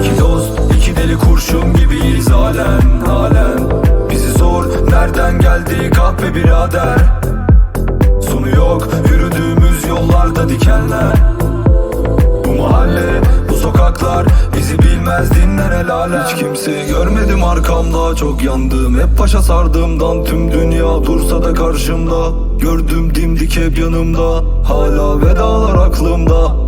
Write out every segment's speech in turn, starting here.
İki dost, iki deli kurşun gibiyiz halen, halen Bizi sor, nereden geldi kahpe birader? Sonu yok, yürüdüğümüz yollarda dikenler. Bu mahalle, bu sokaklar bizi bilmez dinler el alem. Hiç kimseyi görmedim arkamda çok yandım. Hep başa sardığımdan tüm dünya dursa da karşımda. Gördüm dimdik hep yanımda Hala vedalar aklımda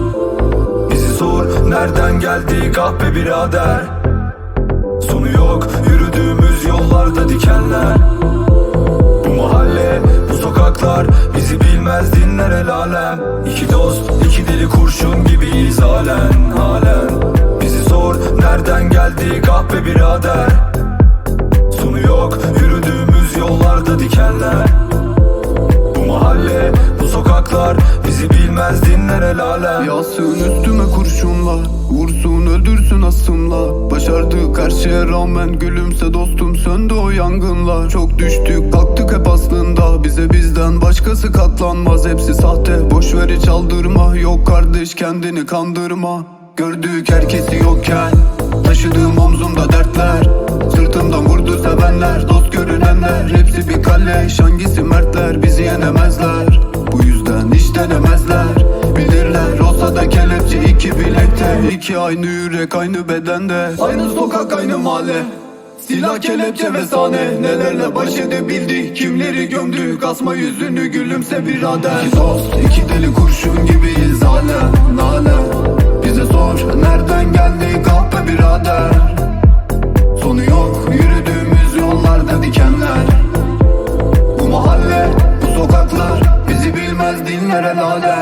sor nereden geldi kahpe birader? Sonu yok yürüdüğümüz yollarda dikenler. Bu mahalle bu sokaklar bizi bilmez dinler el alem. İki dost iki deli kurşun gibiyiz halen halen Bizi sor nereden geldi kahpe birader? Sonu yok yürüdüğümüz yollarda dikenler. Bu mahalle bu sokaklar bilmez dinler el alem. Üstüme kurşunla Vursun öldürsün asımla. Başardık her şeye rağmen Gülümse dostum söndü o yangınlar Çok düştük kalktık hep aslında. Bize bizden başkası katlanmaz. Hepsi sahte boş ver hiç aldırma. Yok kardeş kendini kandırma. Gördük herkesi yokken Taşıdığım omzumda dertler. Sırtımdan vurdu sevenler Dost görünenler Hepsi bir kalleş Hangisi mertler Bizi yenemezler İki aynı yürek aynı bedende. Aynı sokak aynı mahalle. Silah kelepçe ve sahne. Nelerle baş edebildik? Kimleri gömdük? Asma yüzünü gülümse birader. İki dost iki deli kurşun gibiyiz. Hala Nale Bize sor nereden geldik Ah birader? Sonu yok yürüdüğümüz yollarda dikenler. Bu mahalle bu sokaklar Bizi bilmez dinlere lale